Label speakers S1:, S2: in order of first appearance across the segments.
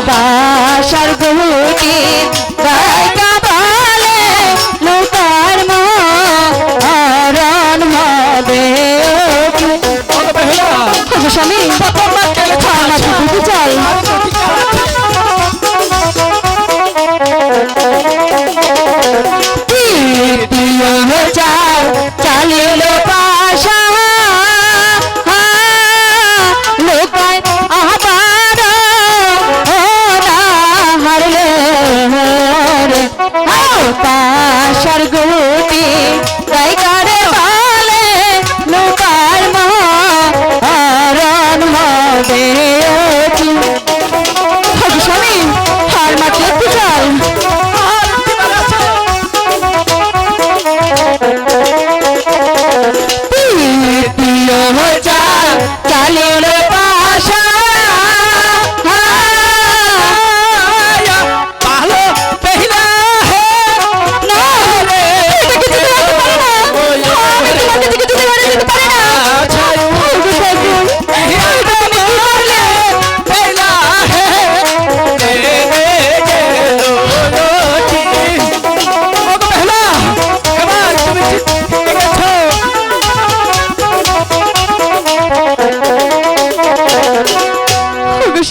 S1: ভালোবাসার পাশার গুটি তাই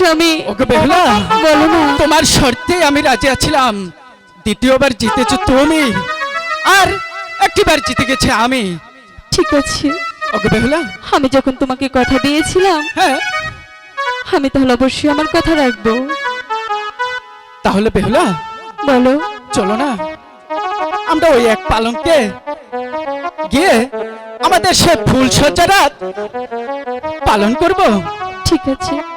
S1: স্বামী
S2: ওগো বেহুলা
S1: বলো না।
S2: তোমার শর্তে আমি রাজি আছিলাম দ্বিতীয়বার জিতেছ তুমি। আর একটিবার জিতে গেছে আমি।
S1: ঠিক আছে।
S2: ওকে বেহুলা।
S1: আমি যখন তোমাকে কথা দিয়েছিলাম
S2: হ্যাঁ।
S1: আমি তাহলে অবশ্যই আমার কথা রাখব।
S2: তাহলে বেহুলা
S1: বলো।
S2: চলো না। আমরা ওই এক পালঙ্কে গিয়ে আমাদের সে ফুল সজ্জা রাত পালন করব।
S1: ঠিক আছে।